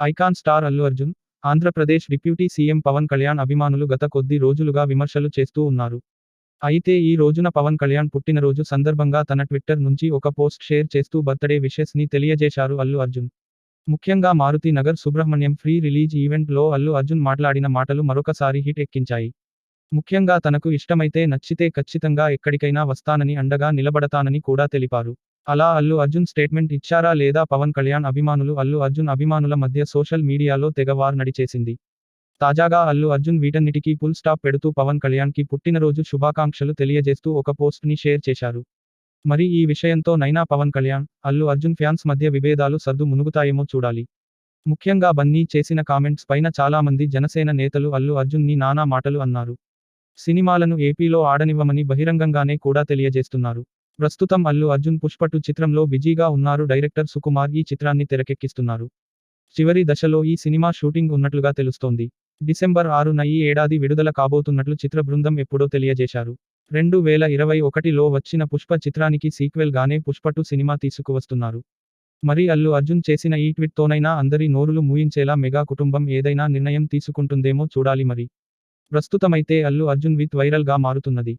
Icon star Allu Arjun Andhra Pradesh deputy CM Pawan Kalyan అభిమానులు గత కొద్ది రోజులుగా విమర్శలు చేస్తూ ఉన్నారు. అయితే ఈ రోజున పవన్ కళ్యాణ్ పుట్టినరోజు సందర్భంగా తన ట్విట్టర్ నుంచి ఒక పోస్ట్ షేర్ చేస్తూ బర్త్డే విషెస్ని తెలియజేశారు అల్లు అర్జున్. ముఖ్యంగా మారుతి నగర్ సుబ్రహ్మణ్యం ఫ్రీ రిలీజ్ ఈవెంట్లో అల్లు అర్జున్ మాట్లాడిన మాటలు మరొకసారి హిట్ ఎక్కించాయి. ముఖ్యంగా తనకు ఇష్టమైతే నచ్చితే ఖచ్చితంగా ఎక్కడికైనా వస్తానని అండగా నిలబడతానని కూడా తెలిపారు. అలా అల్లు అర్జున్ స్టేట్మెంట్ ఇచ్చారా లేదా పవన్ కళ్యాణ్ అభిమానులు? అల్లు అర్జున్ అభిమానుల మధ్య సోషల్ మీడియాలో తెగ వార్ నడిచేసింది. తాజాగా అల్లు అర్జున్ వీటన్నిటికీ ఫుల్ స్టాప్ పెడుతూ పవన్ కళ్యాణ్కి పుట్టినరోజు శుభాకాంక్షలు తెలియజేస్తూ ఒక పోస్ట్ని షేర్ చేశారు. మరి ఈ విషయంతో నైనా పవన్ కళ్యాణ్ అల్లు అర్జున్ ఫ్యాన్స్ మధ్య విభేదాలు సర్దు మునుగుతాయేమో చూడాలి. ముఖ్యంగా బన్నీ చేసిన కామెంట్స్ పైన చాలా మంది జనసేన నేతలు అల్లు అర్జున్ని నానా మాటలు అన్నారు. సినిమాలను ఏపీలో ఆడనివ్వమని బహిరంగంగానే కూడా తెలియజేస్తున్నారు. ప్రస్తుతం అల్లు అర్జున్ పుష్పటు చిత్రంలో బిజీగా ఉన్నారు డైరెక్టర్ సుకుమార్ ఈ చిత్రాన్ని తెరకెక్కిస్తున్నారు. చివరి దశలో ఈ సినిమా షూటింగ్ ఉన్నట్లుగా తెలుస్తోంది. డిసెంబర్ ఆరున ఈ ఏడాది విడుదల కాబోతున్నట్లు చిత్ర బృందం ఎప్పుడో తెలియజేశారు. రెండు వేల ఇరవై ఒకటిలో వచ్చిన పుష్ప చిత్రానికి సీక్వెల్ గానే పుష్పటు సినిమా తీసుకువస్తున్నారు. మరి అల్లు అర్జున్ చేసిన ఈ ట్విట్తోనైనా అందరి నోరులు మూయించేలా మెగా కుటుంబం ఏదైనా నిర్ణయం తీసుకుంటుందేమో చూడాలి మరి. ప్రస్తుతమైతే అల్లు అర్జున్ విత్ వైరల్గా మారుతున్నది.